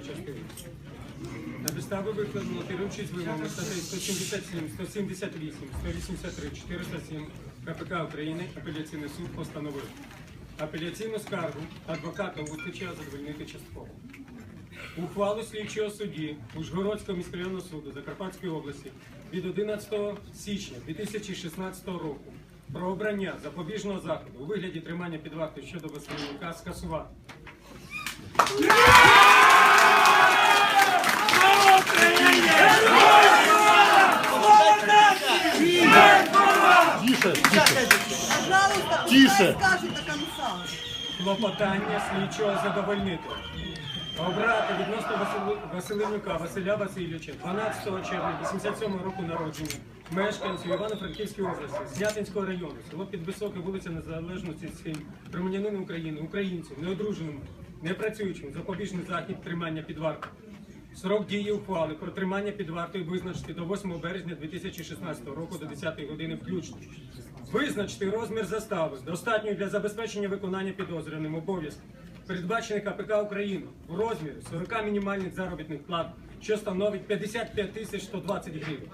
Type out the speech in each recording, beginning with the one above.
частиною частини. На підставі викладено керуючись вимогами статей 177, 178, 183, 407 КПК України апеляційний суд постановив апеляційну скаргу адвоката Устича задовольнити частково. Ухвалу слідчого судді Ужгородського міськрайонного суду Закарпатської області від 11 січня 2016 року про обрання запобіжного заходу у вигляді тримання під вартою щодо Васильника скасувати. Тише, тише. Пожалуйста, Тише. до. Клопотання слідчого задовольнити. Обрати відносно Васили- Василенюка Василя Васильовича 12 червня 87 року народження, мешканцю Івано-Франківської області, Снятинського району, село Підвисоке, вулиця Незалежності 7, громадянину України, українцю, неодруженому, непрацюючому, запобіжний захід тримання під вартою. Срок дії ухвали про тримання під вартою визначити до 8 березня 2016 року до 10 години включно. Визначити розмір застави, достатньої для забезпечення виконання підозрюваним обов'язків, передбачений КПК України у розмірі 40 мінімальних заробітних плат, що становить 55 тисяч 120 гривень.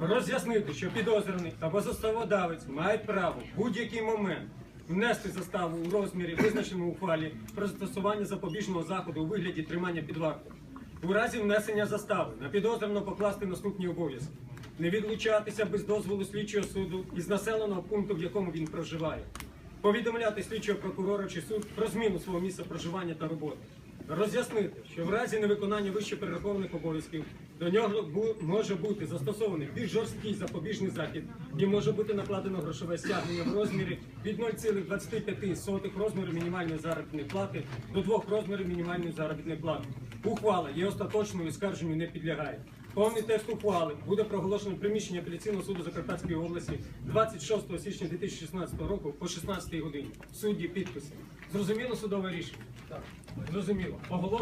Роз'яснити, що підозрюваний або заставодавець мають право в будь-який момент внести заставу у розмірі, визначеному ухвалі про застосування запобіжного заходу у вигляді тримання під вартою. У разі внесення застави на підозрюваного покласти наступні обов'язки. Не відлучатися без дозволу слідчого суду із населеного пункту, в якому він проживає. Повідомляти слідчого прокурора чи суд про зміну свого місця проживання та роботи. Роз'яснити, що в разі невиконання вище перерахованих обов'язків до нього може бути застосований більш жорсткий запобіжний захід і може бути накладено грошове стягнення в розмірі від 0,25 розміру мінімальної заробітної плати до 2 розмірів мінімальної заробітної плати. Ухвала є остаточною і скарженню не підлягає. Повний текст ухвали буде проголошено приміщення апеляційного суду Закарпатської області 26 січня 2016 року о 16 годині. Судді підписи. Зрозуміло судове рішення? Так. Зрозуміло. Оголошую.